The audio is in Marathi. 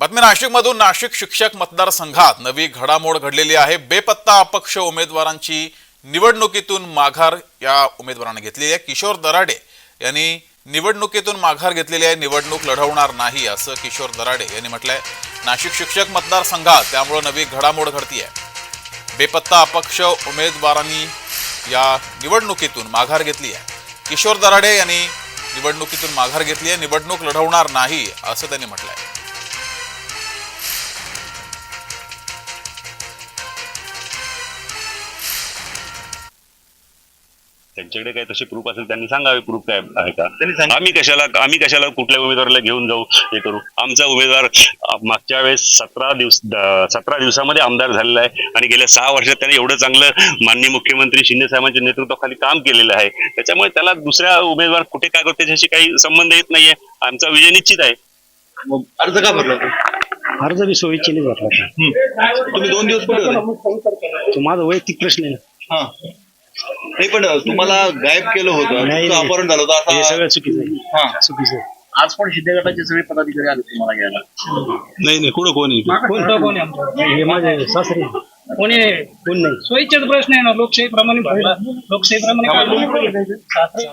बातमी नाशिकमधून नाशिक शिक्षक मतदारसंघात नवी घडामोड घडलेली आहे. बेपत्ता अपक्ष उमेदवारांची निवडणुकीतून माघार या उमेदवाराने घेतलेली आहे. किशोर दराडे यांनी निवडणुकीतून माघार घेतलेली आहे. निवडणूक लढवणार नाही असं किशोर दराडे यांनी म्हटलंय. नाशिक शिक्षक मतदारसंघात त्यामुळं नवी घडामोड घडतीये. बेपत्ता अपक्ष उमेदवारांनी या निवडणुकीतून माघार घेतली आहे. किशोर दराडे यांनी निवडणुकीतून माघार घेतली आहे. निवडणूक लढवणार नाही असं त्यांनी म्हटलंय. त्यांच्याकडे काय तसे प्रूफ असेल त्यांनी सांगावे प्रूफ काय आहे का? त्यांनी सांगितलं. आम्ही कशाला आम्ही कशाला कुठल्या उमेदवाराला घेऊन जाऊ हे करू? आमचा उमेदवार मागच्या वेळेस सतरा दिवस सतरा दिवसामध्ये आमदार झालेला आहे आणि गेल्या सहा वर्षात त्याने एवढं चांगलं माननीय मुख्यमंत्री शिंदे साहेबांच्या नेतृत्वाखाली काम केलेलं आहे. त्याच्यामुळे त्याला दुसऱ्या उमेदवार कुठे काय करतो त्याच्याशी काही संबंध येत नाहीये. आमचा विजय निश्चित आहे. अर्ज का भरला तू? अर्ज बी सोयीची भरला. तुम्ही दोन दिवस कुठे होते? तो माझा वैयक्तिक प्रश्न आहे ना. नाही पण तुम्हाला गायब केलं होतं. अपहरण झालं होतं. हे असं सगळं चुकीचं आहे. हा. चुकीचं आहे. आज पण शिंदे गटाचे सगळे पदाधिकारी आले तुम्हाला घ्यायला. नाही नाही कुठं कोणी? हे माझे सासरे. कोणी कोण नाही? सोयीचेच प्रश्न आहे ना लोकशाहीप्रमाणे भरला. लोकशाहीप्रमाणे काय